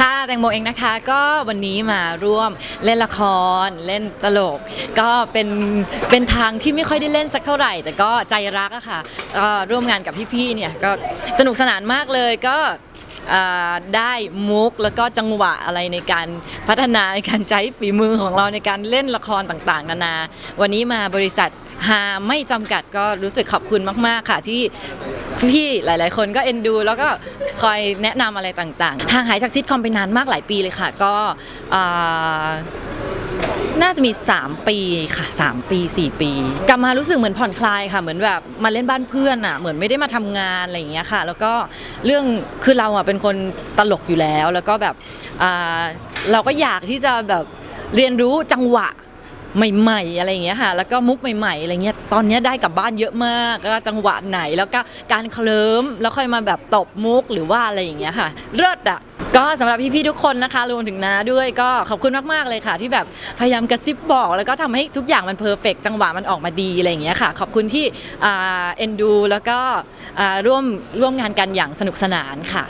ค่ะแตงโมเองนะคะก็วันนี้มาร่วมเล่นละครเล่นตลก ก็เป็นเป็นทางที่ไม่ค่อยได้เล่นสักเท่าไหร่ แต่ก็ใจรักอะค่ะก็ร่วมงานกับพี่ๆเนี่ยก็สนุกสนานมากเลยก็ อ่าได้มุกแล้วก็จังหวะอะไรในการพัฒนาในการใช้ฝีมือของเราในการเล่นละครต่างๆนานา วันนี้มาบริษัทฮาไม่จำกัดก็รู้สึกขอบคุณมากๆค่ะที่พี่ๆหลายๆ คนก็เอ็นดู แล้วก็คอยแนะนำอะไรต่างๆห่างหายจากซิทคอมไปนานมากหลายปีเลยค่ะ ก็อ่า น่าจะมี 3 ปีค่ะ 3 ปี 4 ปีกลับมารู้สึกเหมือนผ่อนคลายค่ะเหมือนแบบมาเล่นบ้านเพื่อนอะเหมือนไม่ได้มาทำงานอะไรอย่างเงี้ยค่ะ แล้วก็เรื่องคือเราอะเป็นคนตลกอยู่แล้ว แล้วก็แบบอ่าเราก็อยากที่จะแบบเรียนรู้จังหวะใหม่ๆอะไรอย่างเงี้ยค่ะแล้วก็มุกใหม่ๆอะไรเงี้ยตอนเนี้ยได้กลับบ้านเยอะมากก็จังหวะไหนแล้วก็การเคลิ้มแล้วค่อยมาแบบตบมุกหรือว่าอะไรอย่างเงี้ยค่ะเลิศอะ ก็สำหรับพี่ๆทุกคนนะคะรวมถึงน้าด้วยก็ขอบคุณมากๆเลยค่ะ ที่แบบพยายามกระซิบบอก แล้วก็ทำให้ทุกอย่างมันเพอร์เฟกจังหวะมันออกมาดีอะไรอย่างเงี้ยค่ะ ขอบคุณที่อ่าเอ็นดู แล้วก็อ่าร่วมร่วมงานกันอย่างสนุกสนานค่ะ